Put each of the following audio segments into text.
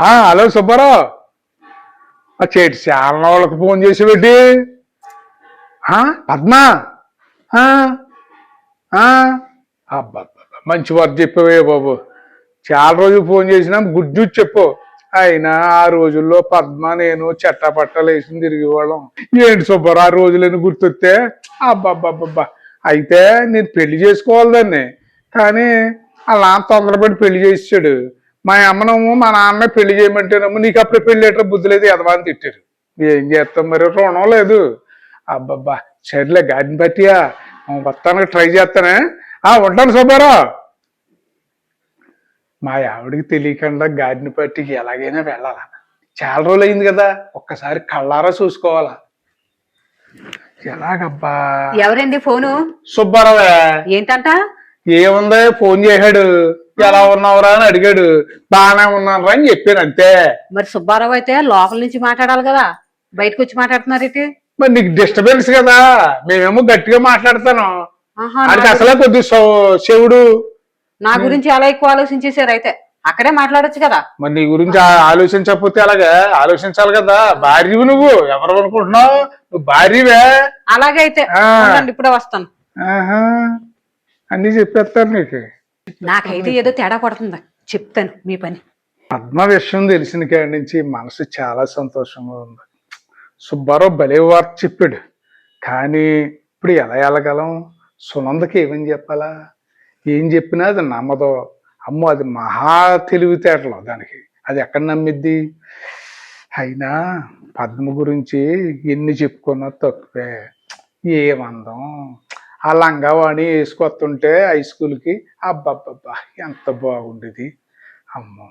Hello Subbarao. ఆ చేటి చాలా వాళ్ళకి ఫోన్ చేసి పెట్టి. పద్మ. ఆ, మంచి వర్క్ చెప్పవే బాబు. చాలా రోజులు ఫోన్ చేసినా గుడ్ న్యూస్ చెప్పు. అయినా ఆ రోజుల్లో పద్మ నేను చెట్టపట్టలు వేసి తిరిగేవాళ్ళం. ఏంటి సుబ్బారావు ఆ రోజులని గుర్తొస్తే? అబ్బబ్బబ్బబ్బా. అయితే నేను పెళ్ళి చేసుకోవాలి దాన్ని. కానీ అలా తొందరపడి పెళ్ళి చేసాడు మా అమ్మనేమో మా నాన్న పెళ్ళి చేయమంటేనేమో నీకు అప్పుడే పెళ్ళి ఎట్లా బుద్ధి లేదు ఎదవా అని తిట్టారు. ఏం చేస్తాం మరి? రుణం లేదు. అబ్బబ్బా సర్లే గాడిని పట్టియా. మొత్తానికి ట్రై చేస్తానే. ఆ ఉంటాను సుబ్బారావు మా ఆవిడికి తెలియకుండా గాడిని పట్టికి ఎలాగైనా వెళ్ళాలా. చాలా రోజులు అయింది కదా ఒక్కసారి కళ్ళారా చూసుకోవాలా. ఎలాగబ్బా? ఎవరండి ఫోను? సుబ్బారావే. ఏంటంట? ఏముంది? ఫోన్ చేశాడు. ఎలా ఉన్నావురా అని అడిగాడు. బాగానే ఉన్నాను అని చెప్పాను అంతే. మరి సుబ్బారావు అయితే లోపల నుంచి మాట్లాడాలి కదా. బయటకు వచ్చి మాట్లాడుతున్నారేంటి మరి నీకు డిస్టర్బెన్స్ కదా. మేమేమో గట్టిగా మాట్లాడతాను. నా- అసలే కొద్ది చెవుడు నా గురించి చాలా ఎక్కువ ఆలోచించేశారు అయితే? అక్కడే మాట్లాడొచ్చు కదా. మరి నీ గురించి ఆలోచించకపోతే అలాగా ఆలోచించాలి కదా. భార్యవి నువ్వు. ఎవరు అనుకుంటున్నావు? నువ్వు భార్యవే. అలాగే అయితే. ఆ. ఉండండి, ఇప్పుడే వస్తాను. అన్ని చెప్పేస్తాను నీకు. నాకైతే ఏదో తేడా పడుతుంది చెప్తాను మీ పని. పద్మ విషయం తెలిసిన కాడి నుంచి మనసు చాలా సంతోషంగా ఉంది. సుబ్బారావు భలే వార్త చెప్పాడు. కానీ ఇప్పుడు ఎలా వెళ్ళగలం సునందకి ఏమని చెప్పాలా? ఏం చెప్పినా అది నమ్మదు. అమ్మో అది మహా తెలివితేటలు దానికి. అది ఎక్కడ నమ్మిద్ది? అయినా పద్మ గురించి ఎన్ని చెప్పుకున్నా తక్కువే. ఏమందం? ఆ లంగావాణి వేసుకొస్తుంటే హై స్కూల్కి అబ్బబ్బబ్బా ఎంత బాగుండేది. అమ్మో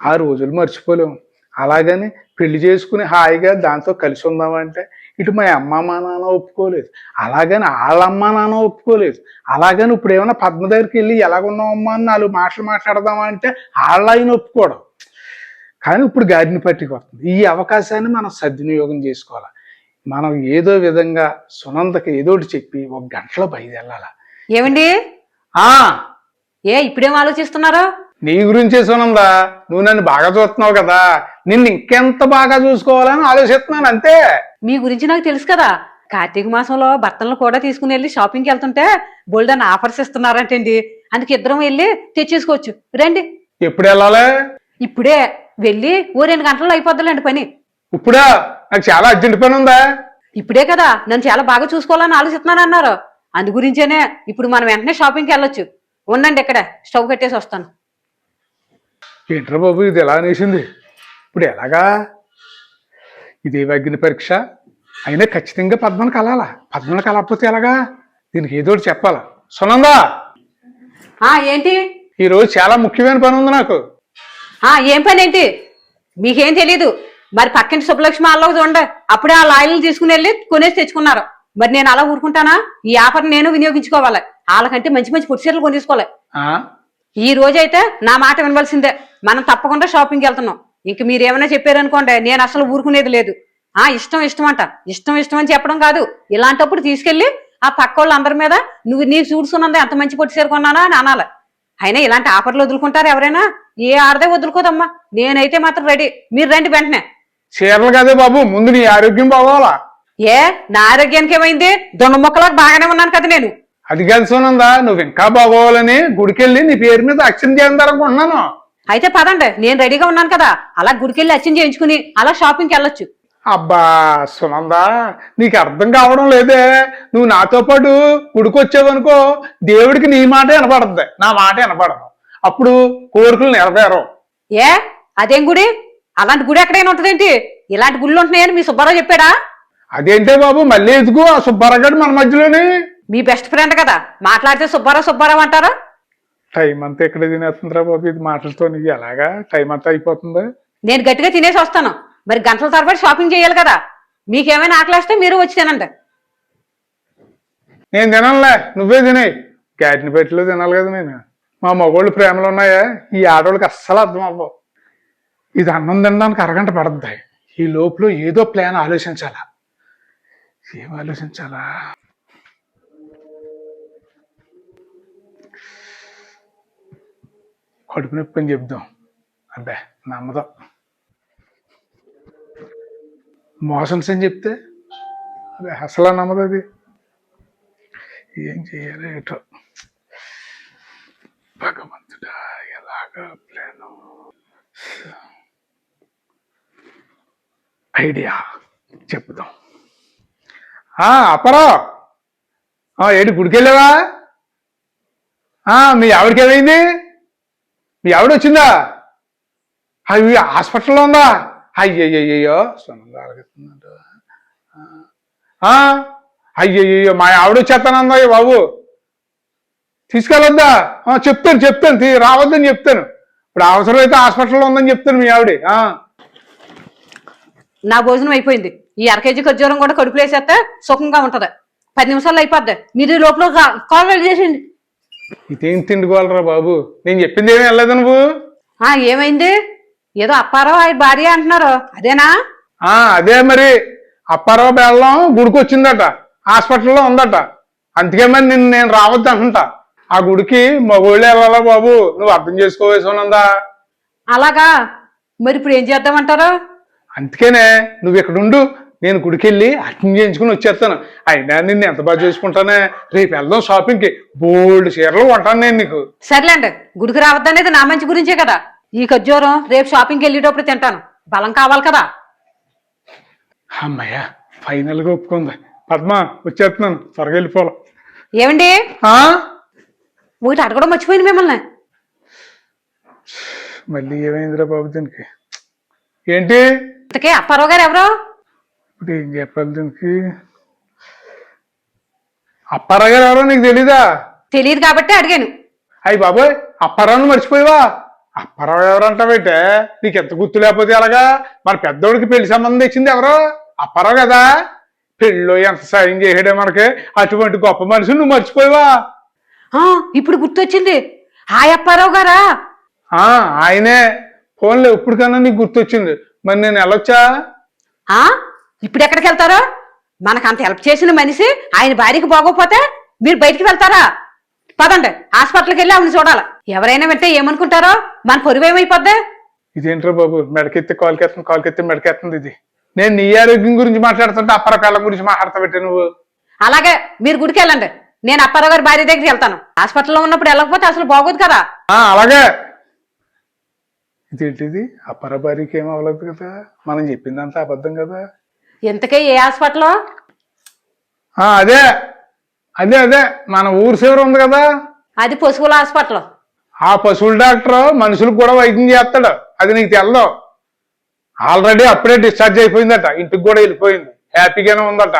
ఆ రోజులు మర్చిపోలేము అలాగని పెళ్ళి చేసుకుని హాయిగా దాంతో కలిసి ఉందామంటే ఇటు మా అమ్మ మా నాన్న ఒప్పుకోలేదు. అలాగని వాళ్ళమ్మ నాన్న ఒప్పుకోలేదు. అలాగని ఇప్పుడు ఏమైనా పద్మ దగ్గరికి వెళ్ళి ఎలాగున్నావమ్మా అని నాలుగు మాటలు మాట్లాడదామా అంటే వాళ్ళ ఆయన ఒప్పుకోవడం. కానీ ఇప్పుడు గాడిని పట్టుకు వస్తుంది ఈ అవకాశాన్ని మనం సద్వినియోగం చేసుకోవాలి? మనం ఏదో విధంగా సునందకి ఏదో ఒకటి చెప్పి ఒక గంటలో బయలుదేరాల? ఏమండి? ఆ! ఏ ఇప్పుడేం ఆలోచిస్తున్నారు? నీ గురించే సునందా నువ్వు నన్ను బాగా చూస్తున్నావు కదా నిన్ను ఇంకెంత బాగా చూసుకోవాలని ఆలోచిస్తున్నాను అంతే. మీ గురించి నాకు తెలుసు కదా. కార్తీక మాసంలో భర్తలను కూడా తీసుకుని వెళ్ళి షాపింగ్కి వెళ్తుంటే బోల్డన్ ఆఫర్స్ ఇస్తున్నారంటండి. అందుకే ఇద్దరం వెళ్ళి తెచ్చేసుకోవచ్చు. రండి. ఎప్పుడు వెళ్ళాలి? ఇప్పుడే వెళ్ళి ఓ రెండు గంటల్లో అయిపోద్దులేండి పని. ఇప్పుడా? నాకు చాలా అర్జెంట్ పని ఉందా? ఇప్పుడే కదా నన్ను చాలా బాగా చూసుకోవాలని ఆలోచిస్తున్నాను అన్నారు అందు గురించేనే ఇప్పుడు మనం వెంటనే షాపింగ్కి వెళ్ళొచ్చు. ఉండండి ఇక్కడ స్టవ్ కట్టేసి వస్తాను. ఏంట్రా బాబు ఇది ఎలా అనేసింది? ఇప్పుడు ఎలాగా? ఇదే అగ్ని పరీక్ష అయినా ఖచ్చితంగా పద్మను కలాలా? పద్మను కలకపోతే ఎలాగా? దీనికి ఏదో ఒకటి చెప్పాలా? సునందా! ఆ ఏంటి? ఈరోజు చాలా ముఖ్యమైన పని ఉంది నాకు. ఆ ఏం పని ఏంటి? మీకేం తెలీదు. మరి పక్కింటి సుబ్బలక్ష్మి వాళ్ళకి చూడండి అప్పుడే ఆ లాయలు తీసుకుని వెళ్ళి కొనేసి తెచ్చుకున్నారు. మరి నేను అలా ఊరుకుంటానా? ఈ ఆఫర్ నేను వినియోగించుకోవాలి. వాళ్ళకంటే మంచి మంచి పుట్టిసీరలు కొనేసుకోవాలి? ఈ రోజైతే నా మాట వినవలసిందే. మనం తప్పకుండా షాపింగ్కి వెళ్తున్నాం. ఇంక మీరు ఏమైనా చెప్పారనుకోండి నేను అసలు ఊరుకునేది లేదు. ఆ ఇష్టం ఇష్టం అంట. ఇష్టం ఇష్టం అని చెప్పడం కాదు. ఇలాంటప్పుడు తీసుకెళ్ళి ఆ పక్క వాళ్ళందరి మీద నువ్వు నీకు చూడుకున్నది ఎంత మంచి పొట్టి కొన్నానా? అని అనాలి. అయినా ఇలాంటి ఆఫర్లు వదులుకుంటారు ఎవరైనా? ఏ ఆడదే వదులుకోదమ్మా. నేనైతే మాత్రం రెడీ. మీరు రండి వెంటనే. చీరలు కదే బాబు ముందు నీ ఆరోగ్యం బాగోవాలా? ఏ నా ఆరోగ్యానికి ఏమైంది? దొండ మొక్కలకు బాగానే ఉన్నాను కదా నేను. అది కాదు సునందా నువ్వు ఇంకా బాగోవాలని గుడికెళ్ళి నీ పేరు మీద అక్షరం చేయాలనుకుంటున్నాను అయితే పదండి నేను రెడీగా ఉన్నాను కదా. అలా గుడికెళ్ళి అచ్చం చేయించుకుని అలా షాపింగ్కి వెళ్ళొచ్చు. అబ్బా సునందా నీకు అర్థం కావడం లేదే. నువ్వు నాతో పాటు గుడికొచ్చావనుకో దేవుడికి నీ మాట వినపడద్ది. నా మాట వినపడదు. అప్పుడు కోరికలు నెరవేరవు. ఏ అదేం గుడి? అలాంటి గుడి ఎక్కడైనా ఉంటదేంటి? ఇలాంటి గుళ్ళు ఉంటున్నాయని మీ సుబ్బారావు చెప్పాడా? అదేంటే బాబు మళ్ళీ ఎదుగు ఆ సుబ్బారావు మన మధ్యలోని? మీ బెస్ట్ ఫ్రెండ్ కదా మాట్లాడితే సుబ్బారావు సుబ్బారావు అంటారా? టైం అంతా ఎక్కడ తినేస్తుందిరా బాబు ఇది మాటలతో ఎలాగా? టైం అంతా అయిపోతుంది? నేను గట్టిగా తినేసి వస్తాను. మరి గంటల తరబడి షాపింగ్ చేయాలి కదా మీకేమైనా ఆకలేస్తే మీరు వచ్చి తినండి. నేను తినాలే నువ్వే తినే. క్యాటిని పెట్టిలో తినాలి కదా నేను. మా మగోళ్ళు ప్రేమలు ఉన్నాయా? ఈ ఆడవాళ్ళకి అస్సలు అర్థం అవ్వవు. ఇది అన్నం తినడానికి అరగంట పడుతుంది ఈ లోపల ఏదో ప్లాన్ ఆలోచించాలా? ఏం ఆలోచించాలా? కడుపు నొప్పి అని చెప్దాం. అబ్బే నమ్మదాం. మోషన్స్ అని చెప్తే అదే అసలు నమ్మదు అది. ఏం చేయాలి ఏటో. భగవంతుడా ఎలాగా ప్లాను? ఐడియా. చెప్దాం. ఆ, ఏడు ఆ, గుడికెళ్ళావా? ఆ, మీ ఆవిడకి ఏమైంది? మీ ఆవిడ వచ్చిందా? అవి హాస్పిటల్లో ఉందా? అయ్యయ్యో సొనంగా అడుగుతుందంట అయ్యయ్యో మా ఆవిడ వచ్చేస్తానందా బాబు? తీసుకెళ్ళొద్దా? చెప్తాను చెప్తాను తీ- రావద్దని చెప్తాను. ఇప్పుడు అవసరం అయితే హాస్పిటల్లో ఉందని చెప్తాను మీ ఆవిడ. నా భోజనం అయిపోయింది. ఈ అర కేజీ ఖర్జూరం కూడా కడుపులో వేసేస్తే సుఖంగా ఉంటది. పది నిమిషాల్లో అయిపోద్ది. మీరు ఈ లోపల కాల్ చేసేయండి. ఇదేం తిండుకోవాలరా బాబు? నేను చెప్పింది ఏమీ వెళ్ళలేదు నువ్వు? ఆ ఏమైంది? ఏదో అప్పారో ఆయన భార్య అంటున్నారు. అదేనా? ఆ అదే మరి. అప్పారావు బెల్లం గుడికి వచ్చిందట హాస్పిటల్లో ఉందట. అందుకే మరి నిన్ను నేను రావద్దు అంటుంటా. ఆ గుడికి మగోళ్ళు వెళ్ళాలా బాబు? నువ్వు అర్థం చేసుకోవేసునందా అలాగా. మరి ఇప్పుడు ఏం చేద్దామంటారు? అందుకేనే నువ్వు ఇక్కడ ఉండు నేను గుడికి వెళ్ళి అటెండ్ చేయించుకుని వచ్చేస్తాను. అయినా నిన్ను ఎంత బాగా చేసుకుంటానే? రేపు వెళ్దాం షాపింగ్కి. బోల్డ్ చీరలు కొంటాను నేను నీకు. సర్లేండి గుడికి రావద్దనేది నా మంచి గురించే కదా. ఈ ఖర్జూరం రేపు షాపింగ్కి వెళ్ళేటప్పుడు తింటాను. బలం కావాలి కదా. అమ్మయ్య ఫైనల్గా ఒప్పుకుంది. పద్మ వచ్చేస్తున్నాను. త్వరగా వెళ్ళిపోవాలి ఏమండి? ఒకటి అడగడం మర్చిపోయింది మిమ్మల్ని. మళ్ళీ ఏమైందిరా బాబు దీనికి? ఏంటి? ఇంతకే అప్పారావు గారు ఎవరు? ఇప్పుడు ఏం చెప్పాలి దీనికి? అప్పారావు గారు ఎవరో నీకు తెలీదా? తెలియదు కాబట్టి అడిగాను. అయ్యి బాబోయ్ అప్పారావుని మర్చిపోయావా? అప్పారావు ఎవరంటావేంటే నీకు ఎంత గుర్తు లేకపోతే ఎలాగా? మన పెద్దోడికి పెళ్ళి సంబంధం తెచ్చింది ఎవరో? అప్పారావు కదా. పెళ్ళిలో ఎంత సాయం చేసాడే మనకి? అటువంటి గొప్ప మనిషి నువ్వు మర్చిపోయావా? ఆ, ఇప్పుడు గుర్తొచ్చింది. హాయ్ అప్పారావు గారా? ఆ ఆయనే. ఫోన్లో ఎప్పటికన్నా నీకు గుర్తొచ్చింది. మరి నేను వెళ్ళొచ్చా? ఆ? ఇప్పుడు ఎక్కడికి వెళ్తారు? మనకు అంత హెల్ప్ చేసిన మనిషి ఆయన భార్యకి బాగోపోతే మీరు బయటికి వెళ్తారా? పదండి హాస్పిటల్కి వెళ్ళి ఆవిడ చూడాలి. ఎవరైనా వింటే ఏమనుకుంటారో మన పొరుగు ఏమైపోద్ది? ఇదేంట్రా బాబు మెడకెత్తి కాలుకెత్తుంది కాలుకెత్తి మెడకెత్తుంది ఇది. నేను నీ ఆరోగ్యం గురించి మాట్లాడుతుంటే అప్పరకాలం గురించి మాట్లాడతా పెట్టే నువ్వు? అలాగే మీరు గుడికి వెళ్ళండి. నేను అప్పారావు గారి భార్య దగ్గరికి వెళ్తాను. హాస్పిటల్లో ఉన్నప్పుడు వెళ్ళకపోతే అసలు బాగోదు కదా. ఆ, అలాగే. ఇదేంటిది? అప్పర భార్యకి ఏం అవ్వలేదు కదా? మనం చెప్పిందంతా అబద్ధం కదా? ఇంతకే ఏ హాస్పిటల్లో? ఆ, అదే. అదే అదే. మన ఊరు చివర ఉంది కదా? అది పశువుల హాస్పిటల్. ఆ పశువుల డాక్టర్ మనుషులకు కూడా వైద్యం చేస్తాడు. అది నీకు తెలదు. ఆల్రెడీ అప్పుడే డిశ్చార్జ్ అయిపోయిందట. ఇంటికి కూడా వెళ్ళిపోయింది. హ్యాపీగానే ఉందట.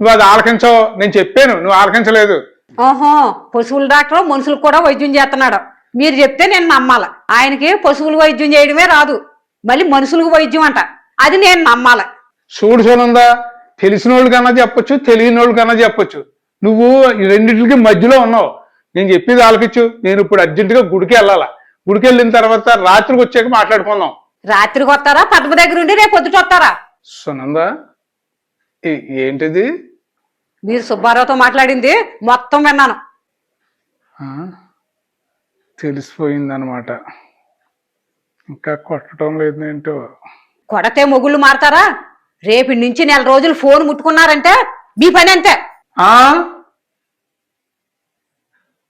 నువ్వు అది ఆలకించవు. నేను చెప్పాను. నువ్వు ఆలకించలేదు. ఓహో పశువుల డాక్టర్ మనుషులకు కూడా వైద్యం చేస్తున్నాడు. మీరు చెప్తే నేను నమ్మాలి. ఆయనకి పశువులు వైద్యం చేయడమే రాదు. మళ్ళీ మనుషులకు వైద్యం అంట. అది నేను నమ్మాలి. చూడు చూనుందా తెలిసిన వాళ్ళు కన్నా చెప్పొచ్చు తెలియని వాళ్ళు కన్నా చెప్పొచ్చు. నువ్వు రెండింటికి మధ్యలో ఉన్నావు. నేను చెప్పేది ఆలకించు. నేను ఇప్పుడు అర్జెంటుగా గుడికి వెళ్ళాలా? గుడికి వెళ్ళిన తర్వాత రాత్రికి వచ్చాక మాట్లాడుకుందాం. రాత్రికి వస్తారా? పద్మ దగ్గర ఉండి రేపు పొద్దుట వస్తారా? సునందా ఏంటిది? మీరు సుబ్బారావుతో మాట్లాడింది మొత్తం విన్నాను. తెలిసిపోయిందనమాట. ఇంకా కొట్టడం లేదు ఏంటో కొడతే మొగుళ్ళు మారతారా? రేపటి నుంచి నెల రోజులు ఫోన్ ముట్టుకున్నారంటే మీ పని అంతే. ఆ?